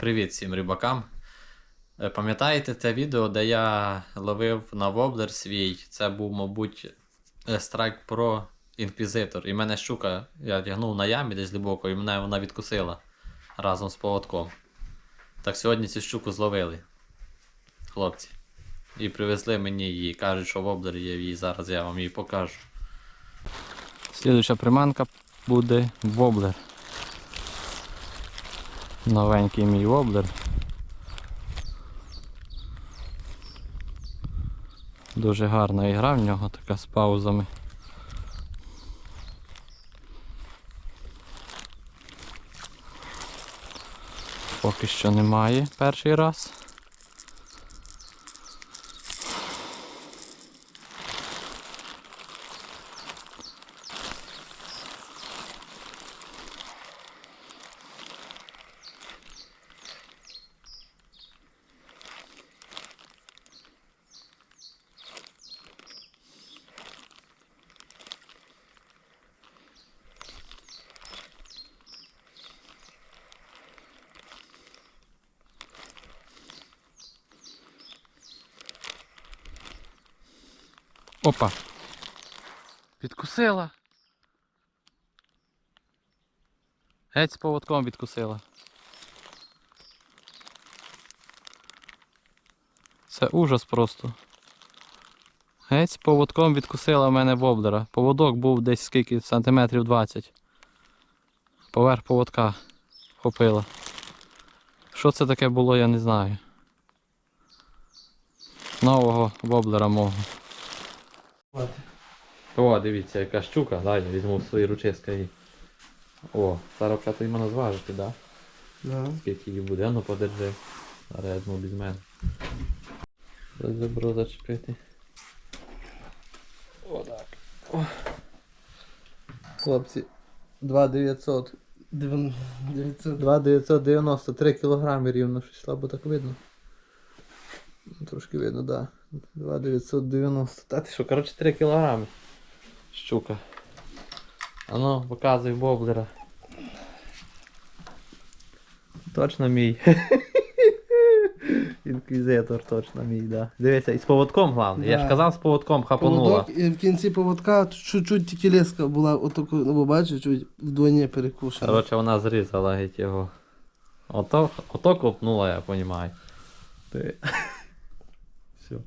Привіт всім рибакам. Е, Пам'ятаєте те відео, де я ловив на воблер свій? Це був, мабуть, е, Strike Pro Inquisitor. І мене щука, я тягнув на ямі десь глибоко, і мене вона відкусила разом з поводком. Так сьогодні цю щуку зловили. Хлопці. І привезли мені її. Кажуть, що воблер є її. Зараз я вам її покажу. Слідуюча приманка буде воблер. Новенький мій воблер. Дуже гарна ігра в нього, така з паузами. Поки що немає перший раз. Опа! Підкусила. Геть з поводком відкусила. Це ужас просто. Геть з поводком відкусила в мене воблера. Поводок був десь скільки сантиметрів 20. Поверх поводка вхопила. Що це таке було, я не знаю. Нового воблера мого. О, дивіться, яка щука, дай я візьму свої ручиська і. О, зараз то іменно зважити, да? Да. Скільки її буде, ну подержи. Зараз без мене. Добро зачепити. Отак. Хлопці, 2900. 900. 2993 кілограми рівно, щось слабо так видно. Трошки видно, так. Да. 2990. Та ти що, коротше 3 кілограми. Щука. А ну, показуй воблера. Точно мій. Інквізитор точно мій, да. Дивіться, і з поводком головне. Я ж казав, з поводком хапанула. Поводок, і в кінці поводка чуть-чуть тільки леска була, отако, ну бо бачиш, чуть вдвоє перекушена. Коротше, вона зрізала геть його. Ото, ото копнула, я розумію. Ти. Все.